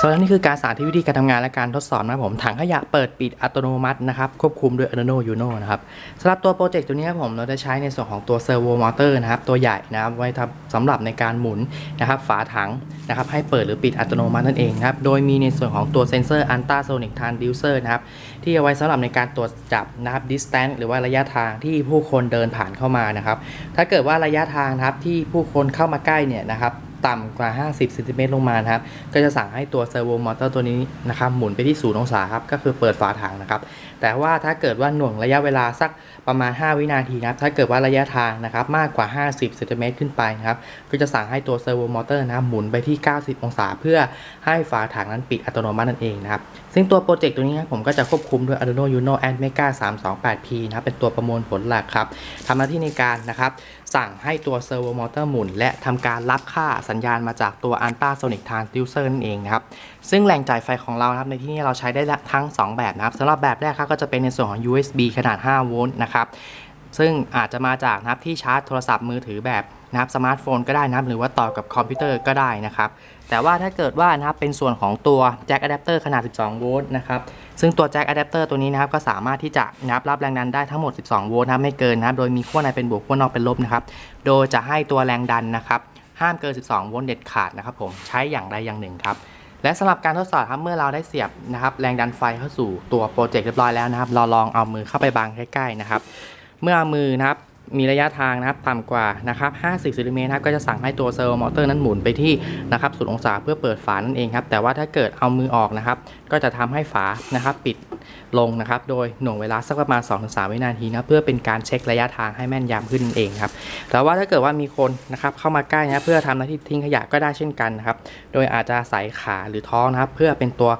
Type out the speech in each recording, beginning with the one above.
สำหรับนี่คือการสาธิตวิธีการทำงานและการทดสอบนะครับผมถังขยะเปิดปิดอัตโนมัตินะครับควบคุมโดย Arduino Uno นะครับสำหรับตัวโปรเจกต์ตัวนี้ครับผมเราจะใช้ในส่วนของตัวเซอร์โวมอเตอร์นะครับตัวใหญ่นะครับไว้ทำสำหรับในการหมุนนะครับฝาถังนะครับให้เปิดหรือปิดอัตโนมัตินั่นเองครับโดยมีในส่วนของตัวเซนเซอร์อันต้าโซนิกทานดิวเซอร์นะครับที่เอาไว้สำหรับในการตรวจจับนะครับ distance หรือว่าระยะทางที่ผู้คนเดินผ่านเข้ามานะครับถ้าเกิดว่าระยะทางนะครับที่ผู้คนเข้ามาใกล้เนี่ยนะครับ ต่ำกว่า 50เซนติเมตรลงมานะครับ ก็จะสั่งให้ตัวเซอร์โวมอเตอร์ตัวนี้นะครับหมุนไปที่ศูนย์องศาครับ ก็คือเปิดฝาถังนะครับ แต่ว่าถ้าเกิดว่าหน่วงระยะเวลาสักประมาณ 5 วินาทีนะครับ ถ้าเกิดว่าระยะทางนะครับมากกว่า 50เซนติเมตรขึ้นไปนะครับ ก็จะสั่งให้ตัวเซอร์โวมอเตอร์นะครับหมุนไปที่ 90 องศา เพื่อให้ฝาถังนั้นปิดอัตโนมัตินั่นเองนะครับ ซึ่งตัวโปรเจกต์ตัวนี้นะครับผมก็จะควบคุมด้วย Arduino Uno a d Mega 328P นะครับ เป็นตัวประมวลผลหลักครับทำหน้าที่ในการนะครับสั่งให้ตัวเซอร์โวมอเตอร์หมุน และทำการรับค่าสัญญาณมาจากตัว Ultra Sonic Transducer นั่นเองนะครับ ซึ่งแหล่งจ่ายไฟของเราครับในที่นี้เราใช้ได้ทั้ง 2 แบบนะครับสำหรับแบบแรกครับก็จะเป็นในส่วนของ USB ขนาด 5 โวลต์นะครับซึ่งอาจจะมาจากนะครับที่ชาร์จโทรศัพท์มือถือแบบนะครับสมาร์ทโฟนก็ได้นะครับหรือว่าต่อกับคอมพิวเตอร์ก็ได้นะครับแต่ว่าถ้าเกิดว่านะครับเป็นส่วนของตัวแจ็คอะแดปเตอร์ขนาด 12 โวลต์นะครับซึ่งตัวแจ็คอะแดปเตอร์ตัวนี้นะครับก็สามารถที่จะนะครับรับแรงดันได้ทั้งหมด 12 โวลต์นะครับไม่เกินนะครับโดยมีขั้วในเป็นบวกขั้วนอกเป็นลบนะครับโดยจะให้ตัวแรงดันนะครับ ห้ามเกิน 12 โวลต์เด็ดขาดนะครับผมใช้อย่างใดอย่างหนึ่งครับและสำหรับการทดสอบครับเมื่อเราได้เสียบนะครับแรงดันไฟเข้าสู่ตัวโปรเจกต์เรียบร้อยแล้วนะครับเราลองเอามือเข้าไปบังใกล้ๆนะครับ เมื่อเอามือนะครับมีระยะทางนะครับต่ำกว่านะครับ 50ซนติเมตรนะครับก็จะสั่งให้ตัวเซอร์โวมอเตอร์นั้นหมุนไปที่นะครับศูนย์องศาเพื่อเปิดฝานั่นเองครับแต่ว่าถ้าเกิดเอามือออกนะครับ ก็จะทำให้ฝานะครับปิด ลงนะครับ โดยหน่วงเวลาสักประมาณ 2-3 วินาทีนะเพื่อเป็นการเช็คระยะทางให้แม่นยำขึ้นนั่นเองครับแต่ว่าถ้าเกิดว่ามีคนนะครับเข้ามาใกล้นะเพื่อทำหน้าที่ทิ้งขยะก็ได้เช่นกันนะครับ โดยอาจจะใส่ขาหรือท้องนะครับ เพื่อเป็นตัว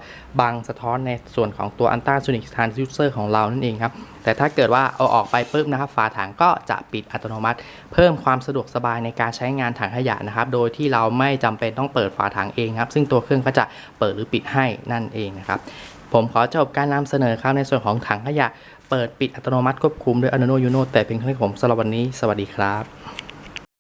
บังสะท้อนในส่วนของตัวอันต้าโซนิกทรานซิสเซอร์ของเรานั่นเองครับแต่ถ้าเกิดว่าเอาออกไปปุ๊บนะครับฝาถังก็จะปิดอัตโนมัติ เพิ่มความสะดวกสบายในการใช้งานถังขยะนะครับ โดยที่เราไม่จำเป็นต้องเปิดฝาถังเองครับ ซึ่งตัวเครื่องก็จะเปิดหรือปิดให้นั่นเองนะครับ ผมขอจบการนำเสนอครับในส่วนของถังขยะ เปิดปิดอัตโนมัติควบคุมด้วย Arduino Uno แต่เพียงเท่านี้ผมสำหรับวันนี้ สวัสดีครับ